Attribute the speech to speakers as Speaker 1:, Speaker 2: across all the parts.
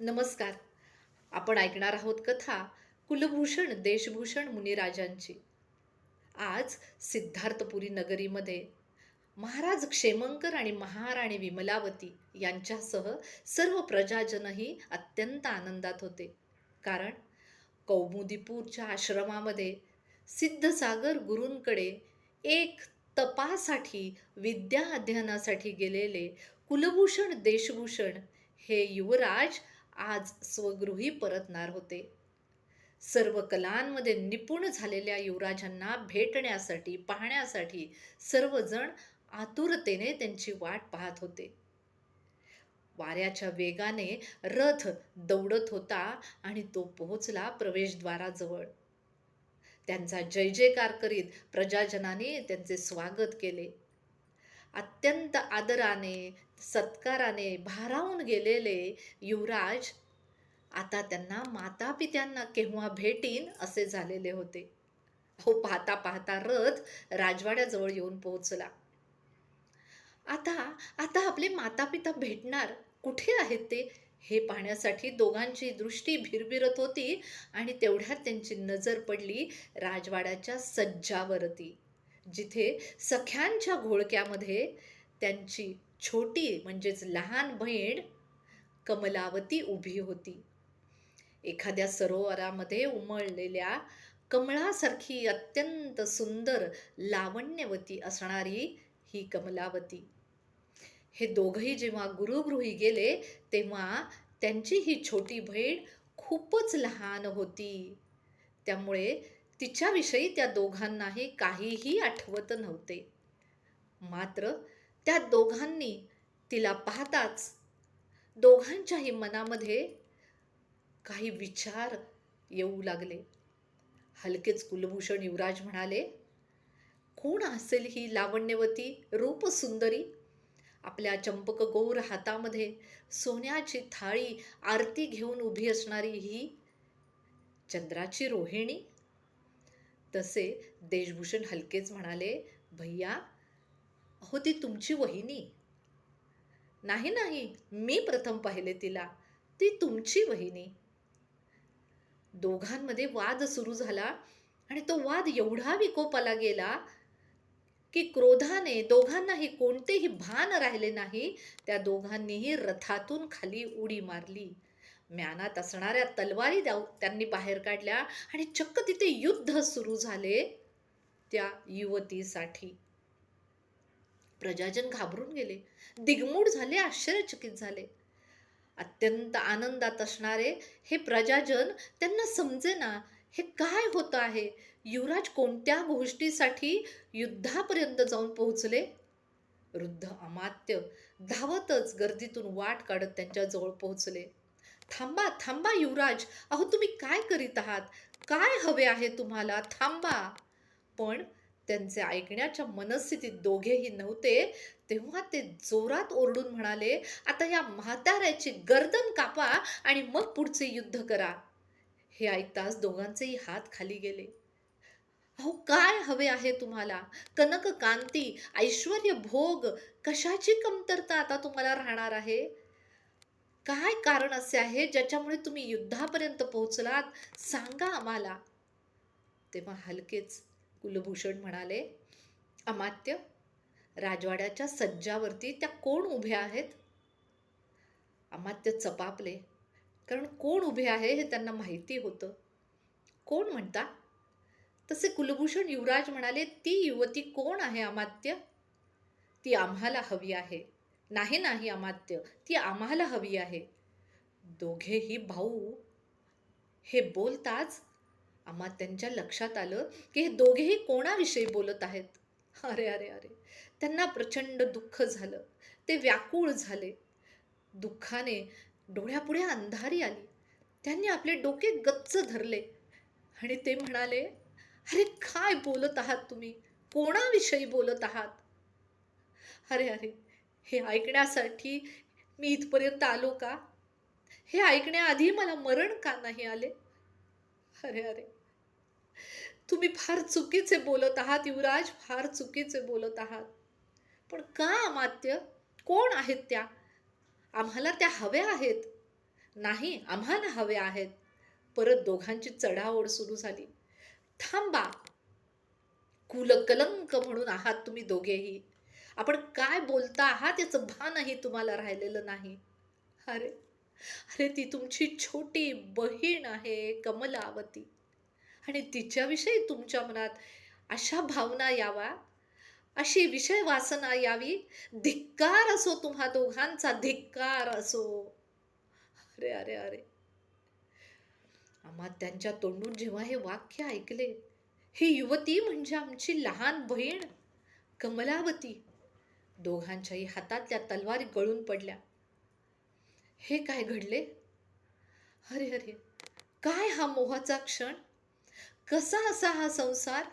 Speaker 1: नमस्कार. आपण ऐकणार आहोत कथा कुलभूषण देशभूषण मुनिराजांची. आज सिद्धार्थपुरी नगरीमध्ये महाराज क्षेमंकर आणि महाराणी विमलावती यांच्यासह सर्व प्रजाजनही अत्यंत आनंदात होते. कारण कौमुदीपूरच्या आश्रमामध्ये सिद्धसागर गुरूंकडे एक तपासाठी विद्या अध्ययनासाठी गेलेले कुलभूषण देशभूषण हे युवराज आज स्वगृही परतणार होते. सर्व कलांमध्ये निपुण झालेल्या युवराजांना भेटण्यासाठी पाहण्यासाठी सर्वजण आतुरतेने त्यांची वाट पाहत होते. वाऱ्याच्या वेगाने रथ दौडत होता आणि तो पोहोचला प्रवेशद्वाराजवळ. त्यांचा जय जयकार करीत प्रजाजनाने त्यांचे स्वागत केले. अत्यंत आदराने सत्काराने भारावून गेलेले युवराज आता त्यांना माता पित्यांना केव्हा भेटीन असे झालेले होते. हो पाहता पाहता रथ राजवाड्याजवळ येऊन पोहोचला. आता आता आपले माता पिता भेटणार? कुठे आहेत ते? हे पाहण्यासाठी दोघांची दृष्टी भिरभिरत होती आणि तेवढ्यात त्यांची नजर पडली राजवाड्याच्या सज्जावरती. जिथे सख्यांच्या घोळक्यामध्ये त्यांची छोटी म्हणजेच लहान बहीण कमलावती उभी होती. एखाद्या सरोवरामध्ये उमळलेल्या कमळासारखी अत्यंत सुंदर लावण्यवती असणारी ही कमलावती. हे दोघंही जेव्हा गुरुगृही गेले तेव्हा त्यांची ही छोटी बहीण खूपच लहान होती. त्यामुळे तिच्याविषयी त्या दोघांनाही काहीही आठवत नव्हते. मात्र त्या दोघांनी तिला पाहताच दोघांच्याही मनामध्ये काही विचार येऊ लागले. हलकेच कुलभूषण युवराज म्हणाले कोण असेल ही लावण्यवती रूपसुंदरी? आपल्या चंपक गौर हातामध्ये सोन्याची थाळी आरती घेऊन उभी असणारी ही चंद्राची रोहिणी? तसे देशभूषण हलकेच म्हणाले भैया अहो ती तुमची वहिनी. नाही नाही मी प्रथम पाहिले तिला. ती तुमची वहिनी. दोघांमध्ये वाद सुरू झाला आणि तो वाद एवढा विकोपाला गेला की क्रोधाने दोघांनाही कोणतेही भान राहिले नाही. त्या दोघांनीही रथातून खाली उडी मारली. म्यानात असणाऱ्या तलवारी द्याव त्यांनी बाहेर काढल्या आणि चक्क तिथे युद्ध सुरू झाले त्या युवतीसाठी. प्रजाजन घाबरून गेले. दिगमूड झाले आश्चर्यचकित झाले. अत्यंत आनंदात असणारे हे प्रजाजन त्यांना समजेना हे काय होत आहे? युवराज कोणत्या गोष्टीसाठी युद्धापर्यंत जाऊन पोहोचले? वृद्ध अमात्य धावतच गर्दीतून वाट काढत त्यांच्याजवळ पोहोचले. थांबा थांबा युवराज. अहो तुम्ही काय करीत आहात? काय हवे आहे तुम्हाला? थांबा. पण त्यांचे ऐकण्याच्या मनस्थितीत दोघेही नव्हते. तेव्हा ते जोरात ओरडून म्हणाले आता या म्हाताऱ्याची गर्दन कापा आणि मग पुढचे युद्ध करा. हे ऐकताच दोघांचेही हात खाली गेले. अहो काय हवे आहे तुम्हाला? कनक कांती ऐश्वर भोग कशाची कमतरता आता तुम्हाला राहणार आहे? काय कारण असे आहे ज्याच्यामुळे तुम्ही युद्धापर्यंत पोहोचलात? सांगा आम्हाला. तेव्हा हलकेच कुलभूषण म्हणाले अमात्य राजवाड्याच्या सज्जावरती त्या कोण उभ्या आहेत? अमात्य चपापले कारण कोण उभे आहे हे त्यांना माहिती होतं. कोण म्हणता? तसे कुलभूषण युवराज म्हणाले ती युवती कोण आहे अमात्य? ती आम्हाला हवी आहे. नाही नाही अमात्य ती आम्हाला हवी आहे. दोघेही भाऊ हे बोलताच अमात्यांच्या लक्षात आलं की हे दोघेही कोणाविषयी बोलत आहेत? अरे अरे अरे त्यांना प्रचंड दुःख झालं. ते व्याकुळ झाले. दुःखाने डोळ्यापुढे अंधारी आली. त्यांनी आपले डोके गच्च धरले. आणि ते म्हणाले अरे काय बोलत आहात तुम्ही? कोणाविषयी बोलत आहात? अरे अरे हे ऐकण्यासाठी मी इथपर्यंत आलो का? हे ऐकण्याआधी मला मरण का नाही आले? अरे अरे. तुम्ही फार चुकीचे बोलत आहात युवराज. फार चुकीचे बोलत आहात. पण का अमात्य? कोण आहेत त्या? आम्हाला त्या हव्या आहेत. नाही आम्हाला हव्या आहेत. परत दोघांची चढाओढ सुरू झाली. थांबा. कुलकलंक म्हणून आहात तुम्ही दोघेही. आपण काय बोलता आहात याचं भानही तुम्हाला राहिलेलं नाही. अरे अरे ती तुमची छोटी बहीण आहे कमलावती. आणि तिच्याविषयी तुमच्या मनात अशा भावना यावा अशी विषय वासना यावी धिक्कार असो तुम्हा दोघांचा धिक्कार असो. अरे अरे अरे. आम्हा त्यांच्या तोंडून जेव्हा हे वाक्य ऐकले ही युवती म्हणजे आमची लहान बहीण कमलावती. दोघांच्याही हातातल्या तलवारी गळून पडल्या. हे काय घडले? अरे अरे काय हा मोहाचा क्षण? कसा असा हा संसार?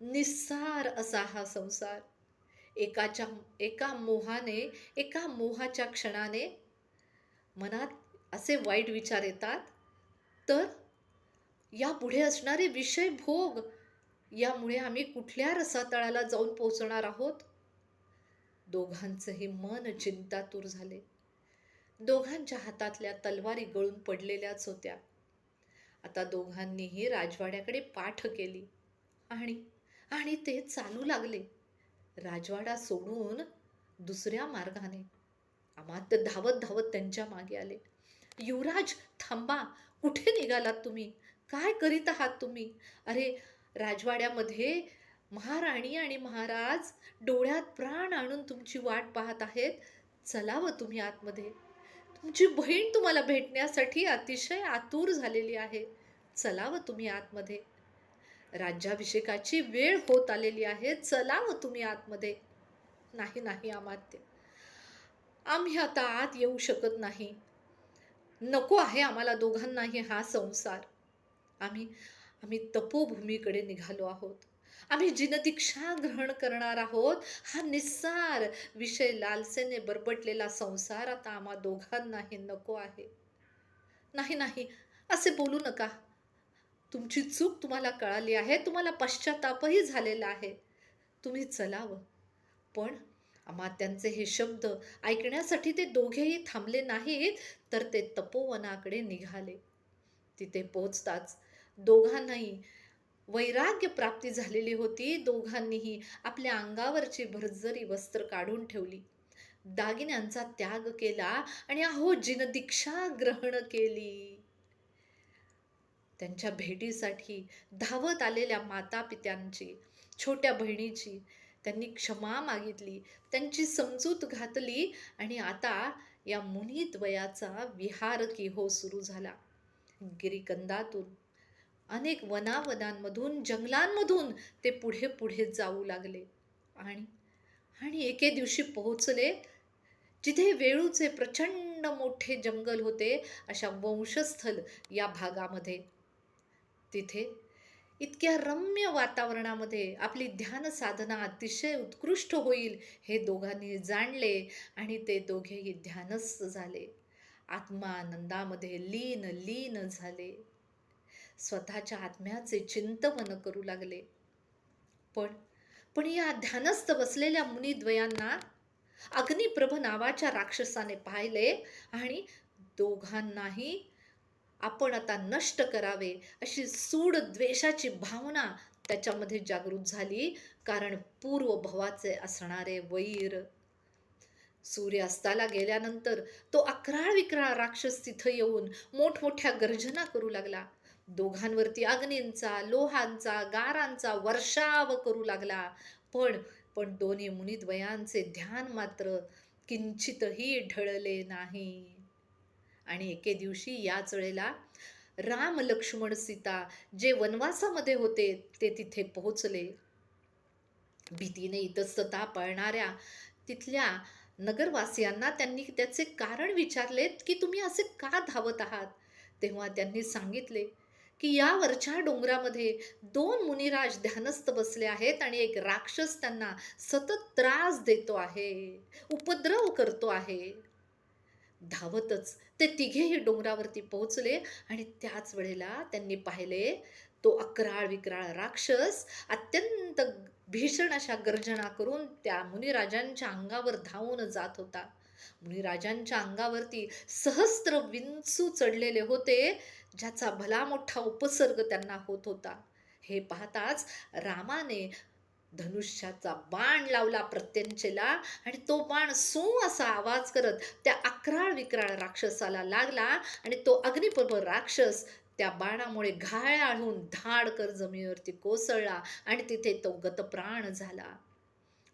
Speaker 1: निस्सार असा हा संसार. एकाच्या एका मोहाने एका मोहाच्या क्षणाने मनात असे वाईट विचार येतात. तर यापुढे असणारे विषय भोग यामुळे आम्ही कुठल्या रसातळाला जाऊन पोचणार आहोत? दोघांचंही मन चिंतातूर झाले. दोघांच्या हातातल्या तलवारी गळून पडलेल्याच होत्या. आता दोघांनीही राजवाड्याकडे पाठ केली. आणि आणि ते चालू लागले. राजवाडा सोडून दुसऱ्या मार्गाने. आमात धावत धावत त्यांच्या मागे आले. युवराज थांबा. कुठे निघालात तुम्ही? काय करीत आहात तुम्ही? अरे राजवाड्यामध्ये महाराणी आणि महाराज डोळ्यात प्राण आणून तुमची वाट पाहत आहेत. चलावं तुम्ही आतमध्ये. तुमची बहीण तुम्हाला भेटण्यासाठी अतिशय आतुर झालेली आहे. चलावं तुम्ही आतमध्ये. राज्याभिषेकाची वेळ होत आलेली आहे. चलावं तुम्ही आतमध्ये. नाही नाही आमात्य आम्ही आता आत येऊ शकत नाही. नको आहे आम्हाला दोघांनाही हा संसार. आम्ही आम्ही तपोभूमीकडे निघालो आहोत. आम्ही जिनदीक्षा ग्रहण करणार आहोत हा निस्सार विषय लालसेने बरबटलेला संसार आता आम्हा दोघांनाही नको आहे. नाही नाही असे बोलू नका. तुमची चूक तुम्हाला कळाली आहे तुम्हाला पश्चातापही झालेला आहे. तुम्ही चलावं. पण अमात्यांचे हे शब्द ऐकण्यासाठी ते दोघेही थांबले नाहीत तर ते तपोवनाकडे निघाले. तिथे पोचताच दोघांनाही वैराग्य प्राप्ती झालेली होती. दोघांनीही आपल्या अंगावरची भरजरी वस्त्र काढून ठेवली. दागिन्यांचा त्याग केला आणि अहो जिनदीक्षा ग्रहण केली. त्यांच्या भेटीसाठी धावत आलेल्या माता पित्यांची छोट्या बहिणीची त्यांनी क्षमा मागितली त्यांची समजूत घातली आणि आता या मुनीद्वयाचा विहार किहो सुरू झाला. गिरीकंदातून अनेक वनावनांमधून जंगलांमधून ते पुढे पुढे जाऊ लागले. आणि आणि एके दिवशी पोहोचले जिथे वेळूचे प्रचंड मोठे जंगल होते अशा वंशस्थल या भागामध्ये. तिथे इतक्या रम्य वातावरणामध्ये आपली ध्यान साधना अतिशय उत्कृष्ट होईल हे दोघांनी जाणले आणि ते दोघेही ध्यानस्थ झाले. आत्मानंदामध्ये लीन लीन झाले. स्वतःच्या आत्म्याचे चिंतवन करू लागले. पण पण या ध्यानस्थ बसलेल्या मुनिद्वयांना अग्निप्रभ नावाच्या राक्षसाने पाहिले आणि दोघांनाही आपण आता नष्ट करावे अशी सूड द्वेषाची भावना त्याच्यामध्ये जागृत झाली कारण पूर्व भवाचे असणारे वैर सूर्यास्ताला गेल्यानंतर तो अकराळ विक्राळ राक्षस तिथं येऊन मोठमोठ्या गर्जना करू लागला. दोघांवरती अग्नींचा लोहांचा गारांचा वर्षाव करू लागला. पण पण दोन्ही मुनिद्वयांचे ध्यान मात्र किंचितही ढळले नाही. आणि एके दिवशी याच वेळेला राम लक्ष्मण सीता जे वनवासामध्ये होते ते तिथे पोहोचले. भीतीने इतस्तता पळणाऱ्या तिथल्या नगरवासियांना त्यांनी त्याचे कारण विचारलेत की तुम्ही असे का धावत आहात? तेव्हा त्यांनी सांगितले की या वरच्या डोंगरामध्ये दोन मुनिराज ध्यानस्थ बसले आहेत आणि एक राक्षस त्यांना सतत त्रास देतो आहे उपद्रव करतो आहे. धावतच ते तिघेही डोंगरावरती पोहोचले आणि त्याच वेळेला त्यांनी पाहिले तो अकराळ विक्राळ राक्षस अत्यंत भीषण अशा गर्जना करून त्या मुनिराजांच्या अंगावर धावून जात होता. मुनिराजांच्या अंगावरती सहस्त्र विंचू चढलेले होते. ज्याचा भला मोठा उपसर्ग त्यांना होत होता. हे पाहताच रामाने धनुष्याचा बाण लावला प्रत्यंचेला आणि तो बाण सू असा आवाज करत त्या अकराळ विक्राळ राक्षसाला लागला आणि तो अग्निपर्व राक्षस त्या बाणामुळे घायाळून धाडकर जमिनीवरती कोसळला आणि तिथे तो गतप्राण झाला.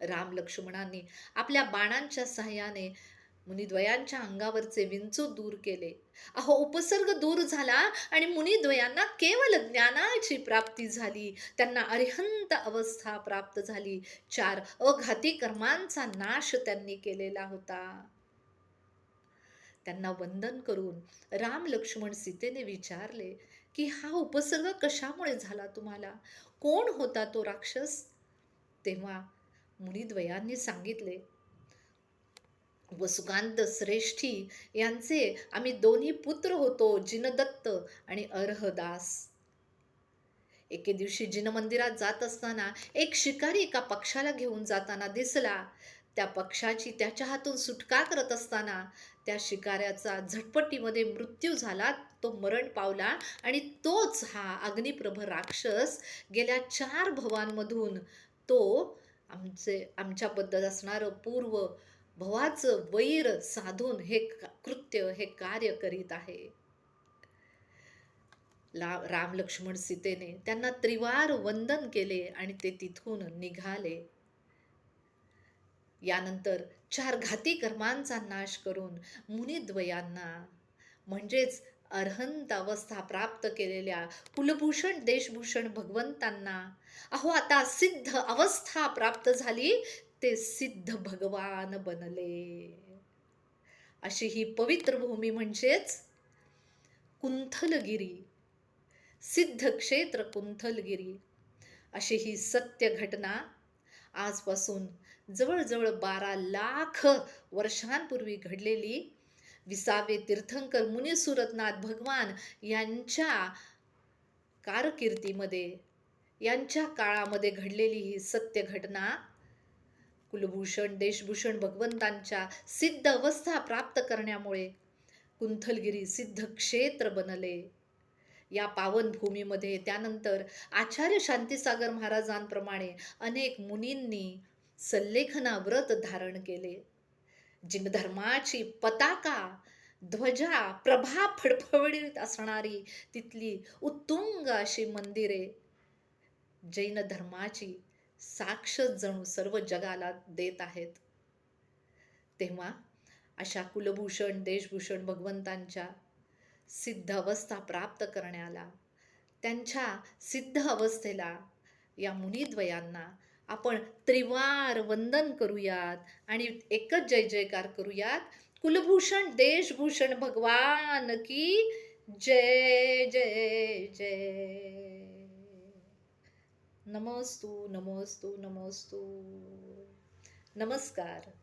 Speaker 1: राम लक्ष्मणांनी आपल्या बाणांच्या सहाय्याने मुनिद्वयांच्या अंगावरचे विंचू दूर केले. अहो उपसर्ग दूर झाला आणि मुनिद्वयांना केवळ ज्ञानाची प्राप्ती झाली. त्यांना अरिहंत अवस्था प्राप्त झाली. चार अघाती कर्मांचा नाश त्यांनी केलेला होता. त्यांना वंदन करून राम लक्ष्मण सीतेने विचारले की हा उपसर्ग कशामुळे झाला तुम्हाला? कोण होता तो राक्षस? तेव्हा मुनिद्वयांनी सांगितले वसुकांत श्रेष्ठी यांचे आम्ही दोन्ही पुत्र होतो जिनदत्त आणि अर्हदास. एके दिवशी जिन मंदिरात जात असताना एक शिकारी एका पक्षाला घेऊन जाताना दिसला. त्या पक्षाची त्याच्या हातून सुटका करत असताना त्या शिकाऱ्याचा झटपटीमध्ये मृत्यू झाला तो मरण पावला आणि तोच हा अग्निप्रभ राक्षस गेल्या चार भवांमधून तो आमचे आमच्याबद्दल असणारं पूर्व भवाचं वैर साधून हे कृत्य हे कार्य करीत आहे. ला राम लक्ष्मण सीतेने त्यांना त्रिवार वंदन केले आणि ते तिथून निघाले. यानंतर चार घाती कर्मांचा नाश करून मुनिद्वयांना म्हणजेच अर्हंत अवस्था प्राप्त केलेल्या कुलभूषण देशभूषण भगवंतांना अहो आता सिद्ध अवस्था प्राप्त झाली ते सिद्ध भगवान बनले. अशी ही पवित्र भूमी म्हणजेच कुंथलगिरी सिद्ध क्षेत्र कुंथलगिरी. अशी ही सत्य घटना आजपासून जवळजवळ बारा लाख वर्षांपूर्वी घडलेली. विसावे तीर्थंकर मुनिसुरतनाथ भगवान यांच्या कारकिर्दीमध्ये यांच्या काळामध्ये घडलेली ही सत्य घटना कुलभूषण देशभूषण भगवंतांच्या सिद्ध अवस्था प्राप्त करण्यामुळे कुंथलगिरी सिद्ध क्षेत्र बनले. या पावन भूमीमध्ये त्यानंतर आचार्य शांतीसागर महाराजांप्रमाणे अनेक मुनींनी सल्लेखना व्रत धारण केले. जिनधर्माची पताका ध्वजा प्रभा फडफडीत असणारी तिथली उत्तुंग अशी मंदिरे जैन धर्माची साक्ष जणू सर्व जगाला देत आहेत. तेव्हा अशा कुलभूषण देशभूषण भगवंतांच्या सिद्ध अवस्था प्राप्त करण्याला त्यांच्या सिद्ध अवस्थेला या मुनिद्वयांना आपण त्रिवार वंदन करूयात आणि एकच जय जयकार करूयात. कुलभूषण देशभूषण भगवान की जय जय जय. नमोस्तु नमोस्तु नमोस्तु. नमस्कार.